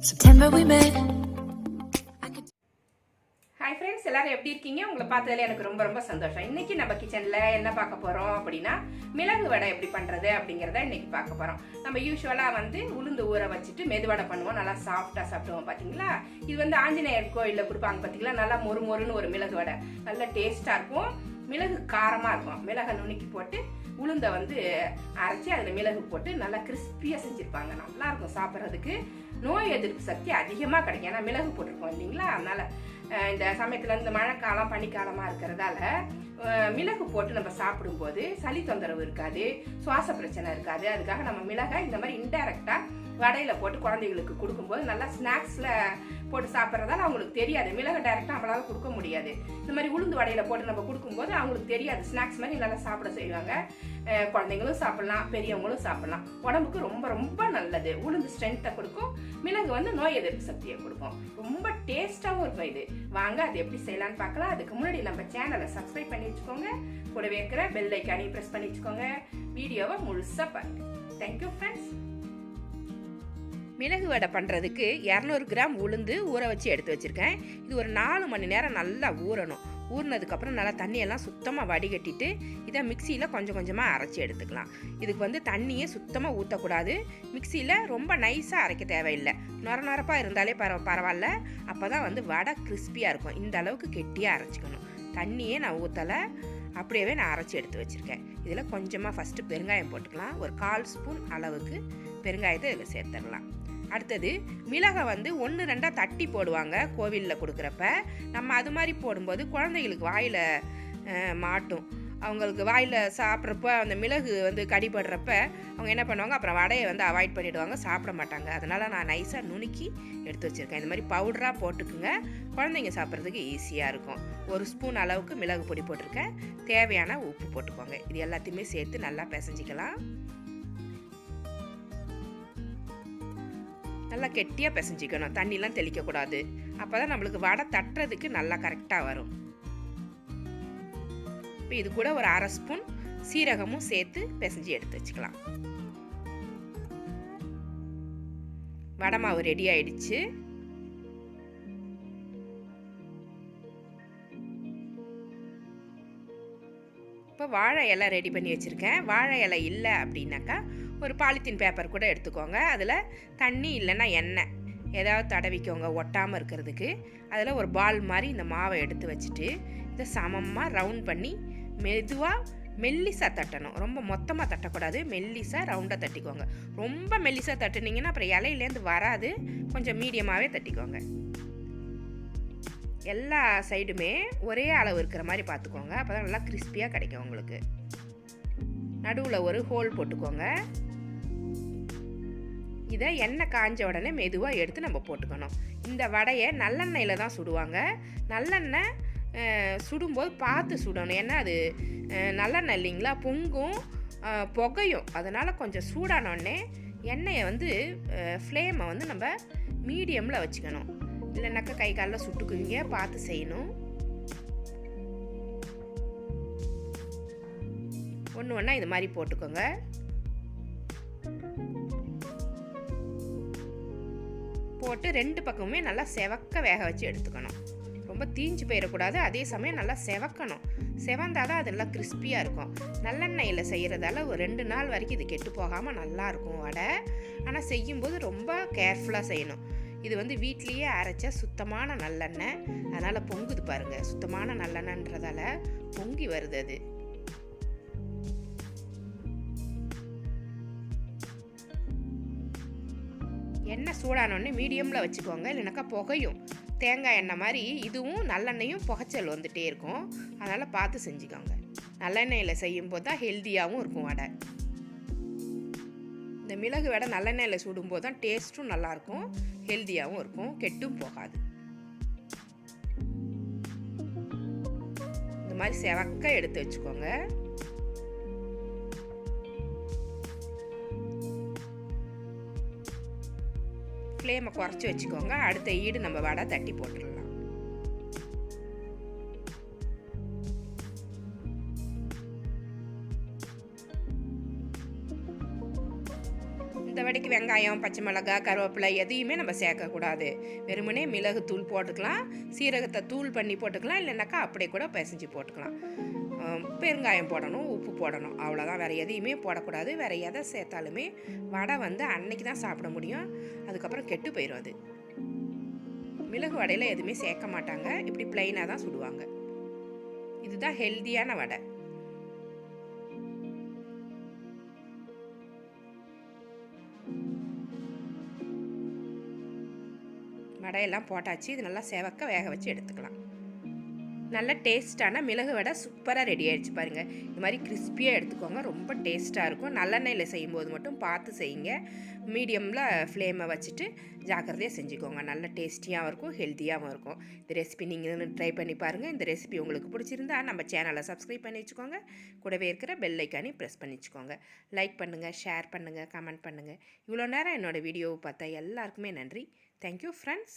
September we met. Hi friends எல்லாரும் எப்படி இருக்கீங்க? உங்களை பார்த்ததுல எனக்கு ரொம்ப ரொம்ப சந்தோஷம். இன்னைக்கு நம்ம கிச்சனில் என்ன பார்க்க போகிறோம் அப்படின்னா மிளகு வடை எப்படி பண்ணுறது அப்படிங்கிறத இன்னைக்கு பார்க்க போகிறோம் நம்ம யூஸ்வலாக வந்து உளுந்து ஊற வச்சுட்டு மெதுவடை பண்ணுவோம். நல்லா சாஃப்டாக சாப்பிடுவோம் பார்த்தீங்களா இது வந்து ஆஞ்சநேயர் கோயிலில் கொடுப்பாங்க பார்த்தீங்களா நல்லா மொறு மொறுன்னு ஒரு மிளகு வடை. நல்லா டேஸ்ட்டாக இருக்கும். மிளகு காரமாக இருக்கும். மிளகை நுணுக்கி போட்டு உளுந்தை வந்து அரைச்சி அதில் மிளகு போட்டு நல்லா கிறிஸ்பியாக செஞ்சுருப்பாங்க. நல்லா இருக்கும் சாப்பிட்றதுக்கு. நோய் எதிர்ப்பு சக்தி அதிகமாக கிடைக்கும். ஏன்னா மிளகு போட்டிருக்கோம் இல்லைங்களா? அதனால் இந்த சமயத்தில் இந்த மழைக்காலம் பனிக்காலமாக இருக்கிறதால மிளகு போட்டு நம்ம சாப்பிடும்போது சளி தொந்தரவு இருக்காது சுவாச பிரச்சனை இருக்காது. அதுக்காக நம்ம மிளகை இந்த மாதிரி இன்டைரக்டாக வடையில் போட்டு குழந்தைகளுக்கு கொடுக்கும்போது நல்லா ஸ்நாக்ஸில் போட்டு சாப்பிட்றதால அவங்களுக்கு தெரியாது. மிளகு டைரெக்டாக நம்மளால கொடுக்க முடியாது. இந்த மாதிரி உளுந்து வடையில் போட்டு நம்ம கொடுக்கும்போது அவங்களுக்கு தெரியாது. ஸ்நாக்ஸ் மாதிரி நல்லா சாப்பிட செய்வாங்க. குழந்தைங்களும் சாப்பிட்லாம் பெரியவங்களும் சாப்பிட்லாம். உடம்புக்கு ரொம்ப ரொம்ப நல்லது. உளுந்து ஸ்ட்ரென்த்தை கொடுக்கும். மிளகு வந்து நோய் எதிர்ப்பு சக்தியை கொடுக்கும். ரொம்ப டேஸ்ட்டாகவும் இருக்கும் இது. வாங்க அது எப்படி செய்யலாம்னு பார்க்கலாம். அதுக்கு முன்னாடி நம்ம சேனலை சப்ஸ்கிரைப் பண்ணி வச்சுக்கோங்க கூடவே இருக்கிற பெல் ஐக்கானையும் ப்ரெஸ் பண்ணி வச்சுக்கோங்க வீடியோவை முழுசாக பாருங்க. தேங்க்யூ ஃப்ரெண்ட்ஸ் மிளகு வடை பண்ணுறதுக்கு இரநூறு கிராம் உளுந்து ஊற வச்சு எடுத்து வச்சுருக்கேன். இது ஒரு நாலு மணி நேரம் நல்லா ஊறணும். ஊறினதுக்கப்புறம் நல்லா தண்ணியெல்லாம் சுத்தமாக வடிகட்டிட்டு இதை மிக்சியில் கொஞ்சம் கொஞ்சமாக அரைச்சி எடுத்துக்கலாம். இதுக்கு வந்து தண்ணியே சுத்தமாக ஊற்றக்கூடாது மிக்சியில் ரொம்ப நைஸாக அரைக்க தேவையில்லை. நொர நொரப்பாக இருந்தாலே பரவ பரவாயில்ல. அப்போ தான் வந்து வடை கிறிஸ்பியாக இருக்கும். இந்த அளவுக்கு கெட்டியாக அரைச்சிக்கணும். தண்ணியே நான் ஊற்றலை அப்படியே நான் அரைச்சி எடுத்து வச்சுருக்கேன். இதில் கொஞ்சமாக ஃபஸ்ட்டு பெருங்காயம் போட்டுக்கலாம். ஒரு கால் ஸ்பூன் அளவுக்கு பெருங்காயத்தை இதில் சேர்த்துடலாம். அடுத்தது மிளகை வந்து ஒன்று ரெண்டாக தட்டி போடுவாங்க கோவிலில் கொடுக்குறப்ப. நம்ம அது மாதிரி போடும்போது குழந்தைகளுக்கு வாயில் மாட்டும். அவங்களுக்கு வாயில் சாப்பிட்றப்ப அந்த மிளகு வந்து கடிபடுறப்ப அவங்க என்ன பண்ணுவாங்க? அப்புறம் வடையை வந்து அவாய்ட் பண்ணிவிடுவாங்க சாப்பிட மாட்டாங்க. அதனால் நான் நைஸாக நுணுக்கி எடுத்து வச்சுருக்கேன். இந்த மாதிரி பவுடராக போட்டுக்குங்க. குழந்தைங்க சாப்பிட்றதுக்கு ஈஸியாக இருக்கும். ஒரு ஸ்பூன் அளவுக்கு மிளகு பொடி போட்டிருக்கேன். தேவையான உப்பு போட்டுக்கோங்க. இது எல்லாத்தையுமே சேர்த்து நல்லா பிசைஞ்சிக்கலாம். நல்லா கெட்டியாக பிசைஞ்சிக்கணும். தண்ணிலாம் தெளிக்கக்கூடாது. அப்போ தான் நம்மளுக்கு வடை தட்டுறதுக்கு நல்லா கரெக்டாக வரும். இப்போ இது கூட ஒரு அரை ஸ்பூன் சீரகமும் சேர்த்து பிசைஞ்சு எடுத்து வச்சுக்கலாம். வடை மாவு ரெடி ஆயிடுச்சு. இப்போ வாழை இலை ரெடி பண்ணி வச்சுருக்கேன். வாழை இலை இல்லை அப்படின்னாக்கா ஒரு பாலித்தீன் பேப்பர் கூட எடுத்துக்கோங்க. அதில் தண்ணி இல்லைன்னா எண்ணெய். ஏதாவது தடவிக்கோங்க ஒட்டாமல் இருக்கிறதுக்கு. அதில் ஒரு பால் மாதிரி இந்த மாவை எடுத்து வச்சுட்டு இதை சமமாக ரவுண்ட் பண்ணி மெதுவாக மெல்லிசாக தட்டணும். ரொம்ப மொத்தமாக தட்டக்கூடாது. மெல்லிசாக ரவுண்டாக தட்டிக்கோங்க. ரொம்ப மெல்லிசாக தட்டுனீங்கன்னா அப்புறம் இலையிலேருந்து வராது. கொஞ்சம் மீடியமாகவே தட்டிக்கோங்க. எல்லா சைடுமே ஒரே அளவு இருக்கிற மாதிரி பார்த்துக்கோங்க. அப்போ தான் நல்லா கிறிஸ்பியாக கிடைக்கும் உங்களுக்கு. நடுவில் ஒரு ஹோல் போட்டுக்கோங்க. இதை எண்ணெய் காஞ்ச உடனே மெதுவாக எடுத்து நம்ம போட்டுக்கணும். இந்த வடையை நல்லெண்ணெயில் தான் சுடுவாங்க. நல்லெண்ணெய் சுடும்போது பார்த்து சுடணும். ஏன்னா அது நல்ல நல்லெண்ணெய் இல்லைங்களா? பொங்கும் புகையும். அதனால் கொஞ்சம் சூடானோடனே எண்ணெயை வந்து ஃப்ளேமை வந்து நம்ம மீடியமில் வச்சுக்கணும். இல்லைனாக்கா கை காலில் சுட்டுக்குவீங்க பார்த்து செய்யணும். ஒன்று ஒன்றா இது மாதிரி போட்டுக்கோங்க. போட்டு ரெண்டு பக்கமுமே நல்லா செவக்க வேக வச்சு எடுத்துக்கணும். ரொம்ப தீஞ்சு போயிடக்கூடாது. அதே சமயம் நல்லா செவக்கணும். செவந்தால் தான் அது நல்லா கிறிஸ்பியாக இருக்கும். நல்லெண்ணெயில் செய்கிறதால ஒரு ரெண்டு நாள் வரைக்கும் இது கெட்டு போகாமல் நல்லாயிருக்கும் வடை. ஆனால் செய்யும்போது ரொம்ப கேர்ஃபுல்லாக செய்யணும். இது வந்து வீட்லேயே அரைச்ச சுத்தமான நல்லெண்ணெய். அதனால் பொங்குது பாருங்கள் சுத்தமான நல்லெண்ணன்றதால பொங்கி வருது அது. எண்ணெய் சூடானோடனே மீடியமில் வச்சுக்கோங்க. இல்லைனாக்கா புகையும். தேங்காய் எண்ணெய் மாதிரி இதுவும் நல்லெண்ணெயும் புகைச்சல் வந்துகிட்டே இருக்கும். அதனால் பார்த்து செஞ்சுக்கோங்க. நல்லெண்ணெயில் செய்யும்போது தான் ஹெல்த்தியாகவும் இருக்கும் வடை. இந்த மிளகு வடை நல்லெண்ணெயில் சுடும்போது தான் டேஸ்ட்டும் நல்லாயிருக்கும் ஹெல்த்தியாகவும் இருக்கும் கெட்டும் போகாது. இந்த மாதிரி செவக்க எடுத்து வச்சுக்கோங்க. ஃப்ளேமை குறைச்சி வச்சுக்கோங்க. அடுத்த ஈடு நம்ம வடை தட்டி போட்டுடலாம் இந்த வடைக்கு வெங்காயம் பச்சை மிளகாய் கருவேப்பிலை எதையுமே நம்ம சேர்க்கக்கூடாது. வெறுமனே மிளகு தூள் போட்டுக்கலாம் சீரகத்தை தூள் பண்ணி போட்டுக்கலாம் இல்லைனாக்கா அப்படியே கூட பிசைஞ்சு போட்டுக்கலாம். பெருங்காயம் போடணும் உப்பு போடணும். அவ்வளோதான் வேறு எதையுமே போடக்கூடாது. வேறு எதை சேர்த்தாலுமே வடை வந்து அன்னைக்கு தான் சாப்பிட முடியும். அதுக்கப்புறம் கெட்டு போயிடும் அது. மிளகு வடையில் எதுவுமே சேர்க்க மாட்டாங்க. இப்படி பிளெயினாக தான் சுடுவாங்க. இதுதான் ஹெல்தியான வடை. வடையெல்லாம் போட்டாச்சு. இது நல்லா செவக்க வேக வச்சு எடுத்துக்கலாம். நல்ல டேஸ்ட்டான மிளகு வடை சூப்பராக ரெடி ஆயிடுச்சு பாருங்கள் இது மாதிரி கிறிஸ்பியாக எடுத்துக்கோங்க. ரொம்ப டேஸ்ட்டாக இருக்கும். நல்லெண்ணெயில் செய்யும்போது மட்டும் பார்த்து செய்யுங்க. மீடியமில் ஃப்ளேமை வச்சுட்டு ஜாக்கிரதையாக செஞ்சுக்கோங்க. நல்ல டேஸ்டியாகவும் இருக்கும் ஹெல்த்தியாகவும் இருக்கும். இந்த ரெசிபி நீங்கள் ட்ரை பண்ணி பாருங்கள் இந்த ரெசிபி உங்களுக்கு பிடிச்சிருந்தா நம்ம சேனலை சப்ஸ்கிரைப் பண்ணி வச்சுக்கோங்க. கூடவே இருக்கிற பெல் ஐக்கானி ப்ரெஸ் பண்ணி வச்சுக்கோங்க. லைக் பண்ணுங்கள் ஷேர் பண்ணுங்கள் கமெண்ட் பண்ணுங்கள் இவ்வளோ நேரம் என்னோடய வீடியோவை பார்த்தா எல்லாருக்குமே நன்றி. Thank you friends